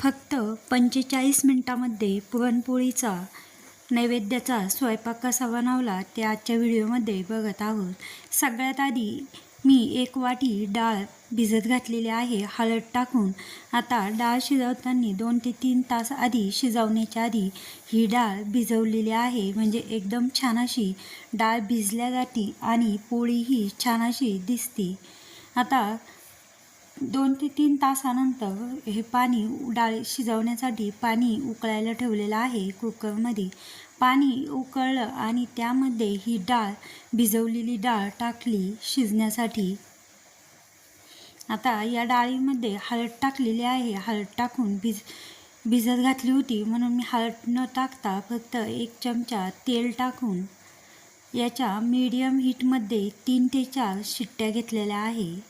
फक्त पंचेचाळीस मिनटामध्ये पुरणपोळीचा नैवेद्याचा स्वयंपाक कसा बनवला ते आजच्या व्हिडिओमध्ये बघत आहोत. सगळ्यात आधी मी एक वाटी डाळ भिजत घातलेली आहे हळद टाकून. आता डाळ शिजवताना दोन ते तीन तास आधी शिजवण्याच्या आधी ही डाळ भिजवलेली आहे. म्हणजे एकदम छान अशी डाळ भिजल्या जाते आणि पोळीही छान अशी दिसते. आता दोन ते तीन तासानंतर हे पाणी डाळ शिजवण्यासाठी पाणी उकळायला ठेवलेलं आहे कुकरमध्ये. पाणी उकळलं आणि त्यामध्ये ही डाळ भिजवलेली डाळ टाकली शिजण्यासाठी. आता या डाळीमध्ये हळद टाकलेली आहे. हळद टाकून भिज भिजत घातली होती. म्हणून मी हळद न टाकता फक्त एक चमचा तेल टाकून याच्या मीडियम हीटमध्ये तीन ते चार शिट्ट्या घेतलेल्या आहे.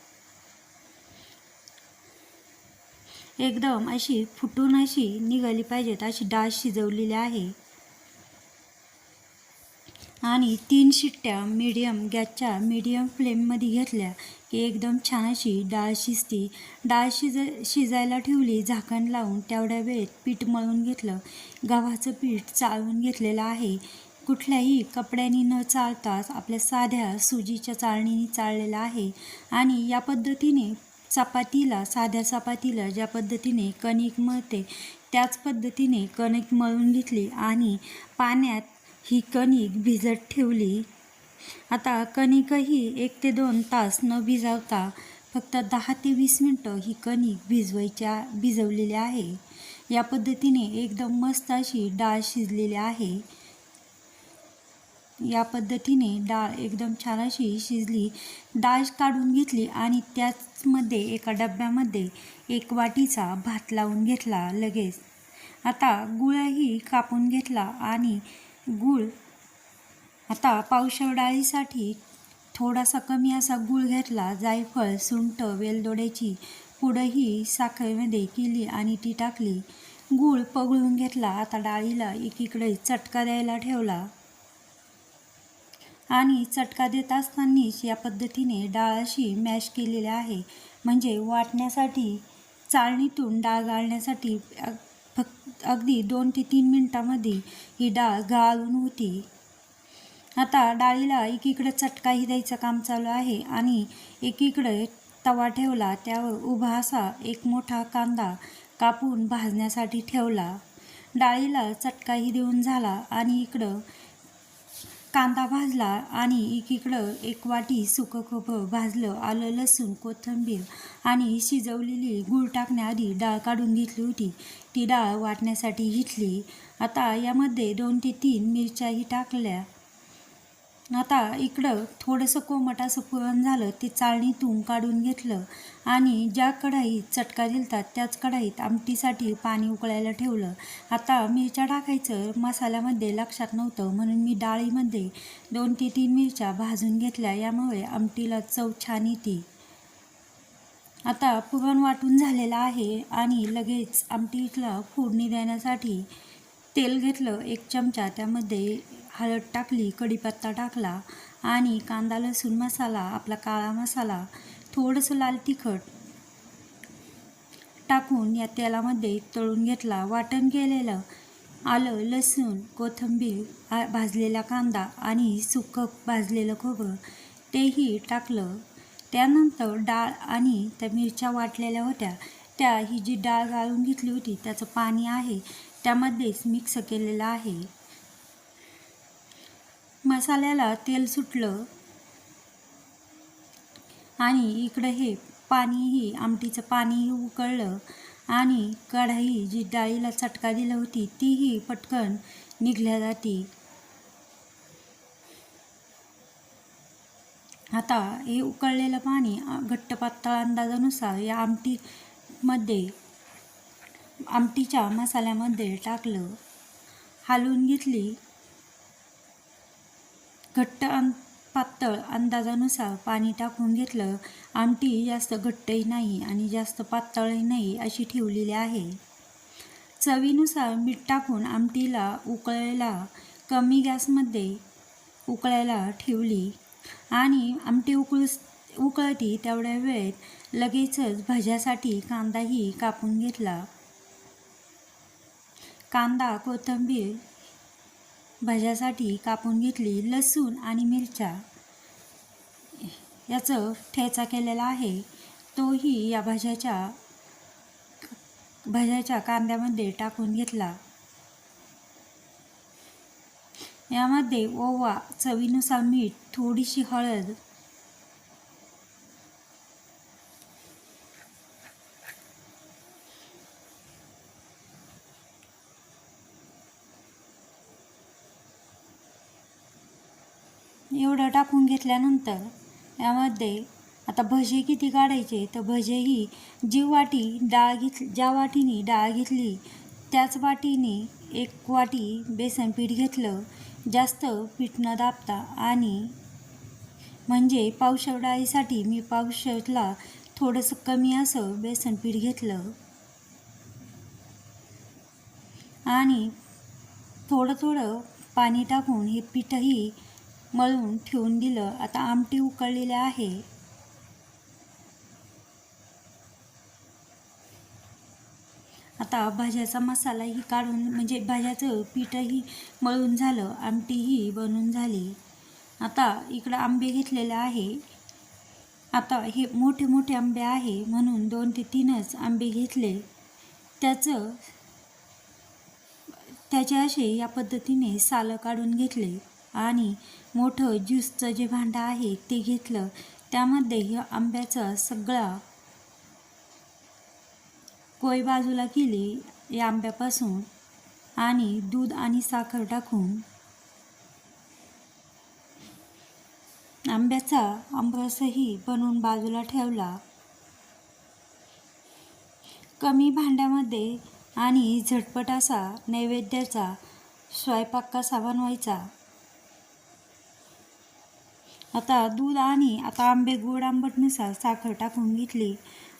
एकदम अशी फुटून अशी निघाली पाहिजेत अशी डाळ शिजवलेली आहे. आणि तीन शिट्ट्या मीडियम गॅसच्या मीडियम फ्लेममध्ये घेतल्या की एकदम छान अशी डाळ शिजती. डाळ शिज शिजायला ठेवली झाकण लावून तेवढ्या वेळेत पीठ मळून घेतलं. गव्हाचं पीठ चाळून घेतलेलं आहे. कुठल्याही कपड्यानी न चाळताच आपल्या साध्या सुजीच्या चाळणीने चाळलेलं आहे. आणि या पद्धतीने चपातीला साध्या चपातीला ज्या पद्धतीने कणिक मळते त्याच पद्धतीने कणिक मळून घेतली आणि पाण्यात ही कणिक भिजत ठेवली. आता कणिकही एक ते दोन तास न भिजवता फक्त दहा ते वीस मिनटं ही कणिक भिजवायच्या भिजवलेली आहे. या पद्धतीने एकदम मस्त अशी डाळ शिजलेली आहे. या पद्धतीने डाळ एकदम छान अशी शिजली डाळ काढून घेतली आणि त्याचमध्ये एका डब्यामध्ये एक वाटीचा भात लावून घेतला लगेच. आता गुळही कापून घेतला आणि गूळ आता पावशेर डाळीसाठी थोडासा कमी असा गूळ घेतला जायफळ सुंट वेलदोड्याची पुढंही साखरेमध्ये केली आणि ती टाकली. गूळ पगळून घेतला आता डाळीला एकीकडे चटका द्यायला ठेवला. आणि चटका देत असतानाच या पद्धतीने डाळ अशी मॅश केलेली आहे. म्हणजे वाटण्यासाठी चाळणीतून डाळ गाळण्यासाठी फक्त अगदी दोन ते तीन मिनटामध्ये ही डाळ गाळून होती. आता डाळीला एकीकडे चटकाही द्यायचं काम चालू आहे आणि एकीकडे तवा ठेवला. त्यावर उभा असा एक मोठा कांदा कापून भाजण्यासाठी ठेवला. डाळीला चटकाही देऊन झाला आणि इकडं कांदा भाजला आणि एकीकडं एक वाटी सुकं खोबरं भाजलं आलं लसूण कोथिंबीर आणि शिजवलेली गूळ टाकण्याआधी डाळ काढून घेतली होती. ती डाळ वाटण्यासाठी घेतली आता यामध्ये दोन ते तीन मिरच्याही टाकल्या. आता इकडं थोडंसं कोमट असं पुरण झालं ते चाळणीतून काढून घेतलं आणि ज्या कढाईत चटका दिलतात त्याच कढाईत आमटीसाठी पाणी उकळायला ठेवलं. आता मिरच्या टाकायचं मसाल्यामध्ये लक्षात नव्हतं म्हणून मी डाळीमध्ये दोन ते तीन मिरच्या भाजून घेतल्या. यामुळे आमटीला चव छान येते. आता पुरण वाटून झालेलं आहे आणि लगेच आमटीला फोडणी देण्यासाठी तेल घेतलं एक चमचा. त्यामध्ये हळद टाकली कढीपत्ता टाकला आणि कांदा लसूण मसाला आपला काळा मसाला थोडंसं लाल तिखट टाकून या तेलामध्ये तळून घेतला. वाटण केलेलं आलं लसूण कोथिंबीर भाजलेला कांदा आणि सुकं भाजलेलं खोबरं तेही टाकलं. त्यानंतर डाळ आणि त्या मिरच्या वाटलेल्या होत्या. त्या ही जी डाळ गाळून घेतली होती त्याचं पाणी आहे. त्यामध्येच मिक्स केलेलं आहे. मसाल्याला तेल सुटलं आणि इकडं हे पाणीही आमटीचं पाणीही उकळलं आणि कढाई जी डाळीला चटका दिलं होती तीही पटकन निघल्या जाते. आता हे उकळलेलं पाणी घट्ट पातळ अंदाजानुसार या आमटीमध्ये आमटीच्या मसाल्यामध्ये टाकलं. हलवून घेतली. घट्ट अं पातळ अंदाजानुसार पाणी टाकून घेतलं. आमटी जास्त घट्टही नाही आणि जास्त पातळही नाही अशी ठेवलेली आहे. चवीनुसार मीठ टाकून आमटीला उकळायला कमी गॅसमध्ये उकळायला ठेवली आणि आमटी उकळू उकळती तेवढ्या वेळेत लगेचच भाज्यासाठी कांदाही कापून घेतला. कांदा कोथिंबीर भज्यासाठी कापून घेतली लसूण आणि मिरच्या. याचं ठेचा केलेला आहे. तोही या भाज्याच्या भाज्याच्या कांद्यामध्ये टाकून घेतला. यामध्ये ओवा चवीनुसार मीठ थोडीशी हळद टाकून घेतल्यानंतर यामध्ये आता भजे किती काढायचे? तर भजेही जी वाटी डाळ घेतली ज्या वाटीने डाळ घेतली त्याच वाटीने एक वाटी बेसन पीठ घेतलं. जास्त पीठ न दाबता आणि म्हणजे पावशव डाळीसाठी मी पावशवला थोडंसं कमी असं बेसन पीठ घेतलं. आणि थोडं थोडं पाणी टाकून हे पीठही मळून ठेवून दिलं. आता आमटी उकळलेले आहे. आता भाज्याचा मसालाही काढून म्हणजे भाज्याचं पीठही मळून झालं. आमटीही बनून झाली. आता इकडं आंबे घेतलेले आहे. आता हे मोठे मोठे आंबे आहे म्हणून दोन ते तीनच आंबे घेतले. त्याचं त्याचे असे या पद्धतीने सालं काढून घेतले. आणि मोठं ज्यूसचं जे भांडं आहे ते घेतलं. त्यामध्ये ह्या आंब्याचा सगळा कोय बाजूला केली या आंब्यापासून आणि दूध आणि साखर टाकून आंब्याचा आंबरसही बनवून बाजूला ठेवला. कमी भांड्यामध्ये आणि झटपट असा नैवेद्याचा स्वयंपाक कसा बनवायचा. आता दूध आणि आता आंबे गोड आंबटनुसार साखर टाकून घेतली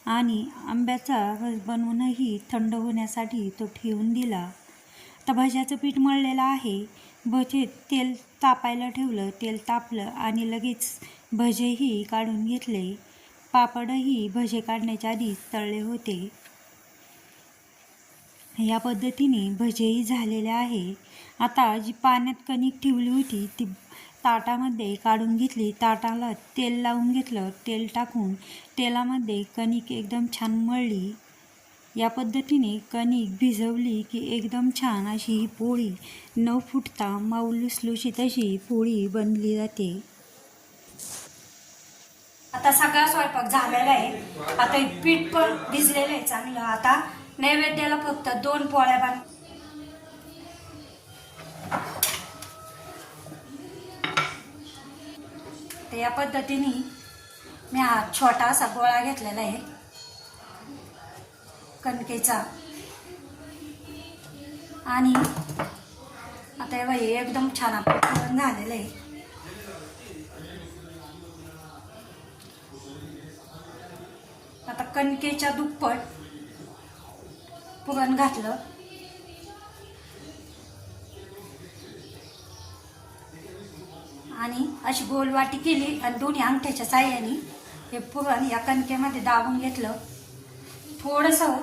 आणि आंब्याचा रस बनवूनही थंड होण्यासाठी तो ठेवून दिला. आता भज्याचं पीठ मळलेलं आहे. भजे तेल तापायला ठेवलं तेल तापलं आणि लगेच भजेही काढून घेतले. पापडही भजे काढण्याच्या आधी तळले होते. या पद्धतीने भजेही झालेले आहे. आता जी पाण्यात कणिक ठेवली होती ती ताटामध्ये काढून घेतली. ताटाला तेल लावून घेतलं. तेल टाकून तेलामध्ये कणिक एकदम छान मळली. या पद्धतीने कणिक भिजवली की एकदम छान अशी ही पोळी न फुटता माऊ लुसलुशीत अशी पोळी बनली जाते. आता सगळा स्वयंपाक झालेला आहे. आता पीठ पण भिजलेलं आहे चांगलं. आता नैवेद्याला फक्त दोन पोळ्या बांध तर या पद्धतीने मी हा छोटा असा गोळा घेतलेला आहे. कणकेचा. आणि आता हे बघा, एकदम छान आपलं पुरण झालेलं आहे. आता कणकेच्या दुप्पट पुरण घातलं. आणि अशी गोल वाटी केली आणि दोन्ही अंगठ्याच्या साह्याने हे पुरण या कणकेमध्ये दाबून घेतलं. थोडंसं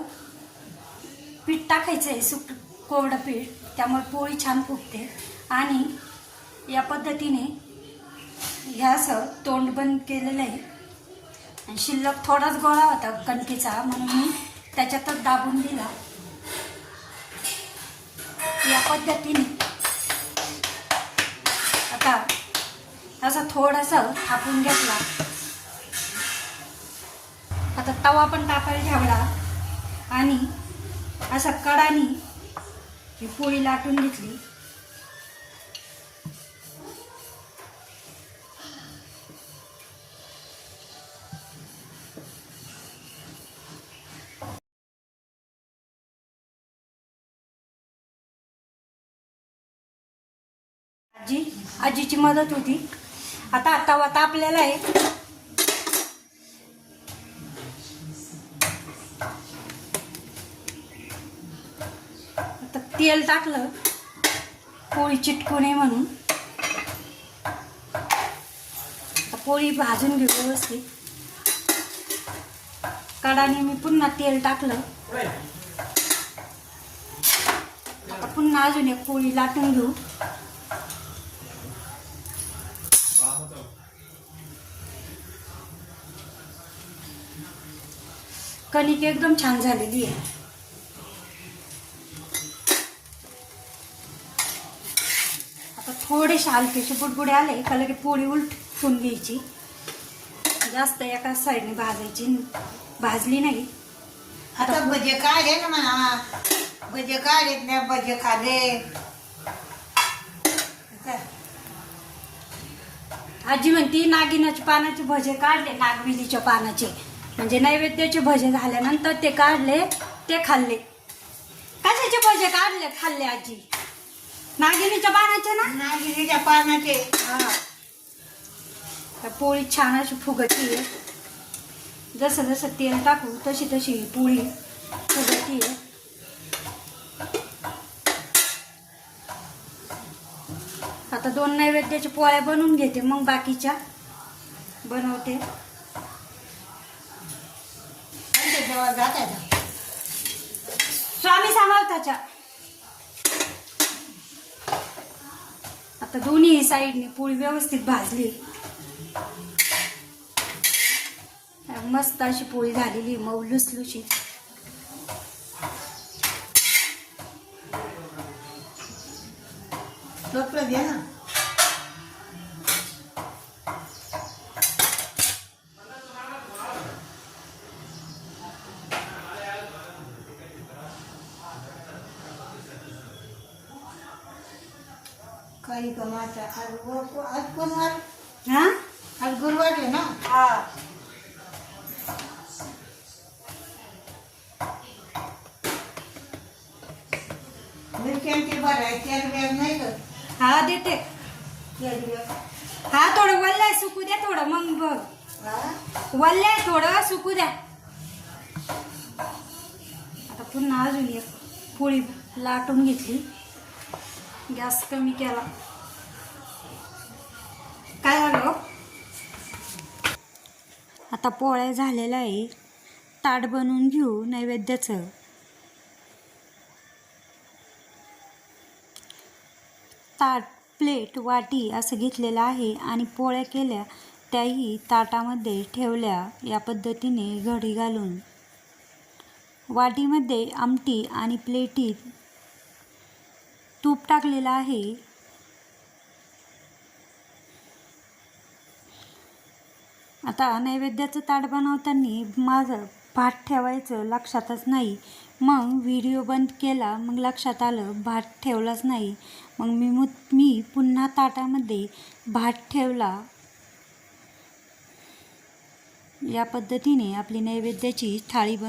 पीठ टाकायचं आहे सुक कोरडं पीठ. त्यामुळे पोळी छान फुगते. आणि या पद्धतीने ह्या असं तोंड बंद केलेलं आहे. आणि शिल्लक थोडाच गोळा होता कणकेचा म्हणून मी त्याच्यातच दाबून दिला. या पद्धतीने आता असा थोडासा थापून घेतला. आता तवा पण टाकायला ठेवला आणि असा कडानी ही पोळी लाटून घेतली. आजी आजीची मदत होती. आता तवा तापलेला आहे आता तेल टाकलं. पोळी चिटकू नये म्हणून. पोळी भाजून घेऊ व्यवस्थित. कडाने मी पुन्हा तेल टाकलं. आता पुन्हा अजून एक पोळी लाटून घेऊ. कणिक एकदम छान झालेली आहे. आता थोडेसे हलकेसे बुडबुडे आले का लगे पोळी उलटून घ्यायची. जास्त एका साईडने भाजायची भाजली नाही. आता भजे काढे ना म्हणा. भजे काढेत नाही भजे खाले आजी म्हणती नागिनाच्या पानाचे भजे काढले नागविलीच्या पानाचे. म्हणजे नैवेद्याचे भजे झाल्यानंतर ते काढले ते खाल्ले. कशाचे भजे काढले खाल्ले आजी? नागिनीच्या पानाचे ना? नागिनीच्या पानाचे. हा. पोळी छान अशी फुगती आहे. जसं जसं तेल टाकू तशी तशी पोळी फुगती आहे. आता दोन नैवेद्याच्या पोळ्या बनवून घेते मग बाकीच्या बनवते. त्यांच्या जेव्हा स्वामी समर्थाच्या आता दोन्ही साईडने पोळी व्यवस्थित भाजली. मस्त अशी पोळी झालेली मऊ लुसलुशीत. टोपलं दे ना काही कमाचा आज गुरु- आज गुरुवार हा आज गुरुवार आहे ना हा मिरच्यांची भराय तेल व्याज नाही ग हा देते हा थोडं वल्लय सुकू द्या थोडं मग बघ. वल्लय थोडं सुकू द्या. आता पुन्हा अजून एक पोळी लाटून घेतली. गॅस कमी केला. काय झालं हो? आता पोळ्या झालेला आहे. ताट बनवून घेऊ नैवेद्याचं. ताट प्लेट वाटी असं घेतलेलं आहे आणि पोळ्या केल्या त्याही ताटामध्ये ठेवल्या या पद्धतीने घडी घालून. वाटीमध्ये आमटी आणि प्लेटीत तूप टाकलेलं आहे. आता नैवेद्याचं ताट बनवताना माझं भात ठेवायचं लक्षातच नाही. मग व्हिडिओ बंद केला मग लक्षात आलं भात ठेवलाच नाही. मग मी मु मी पुन्हा ताटामध्ये भात ठेवला. या पद्धतीने आपली नैवेद्याची थाळी बन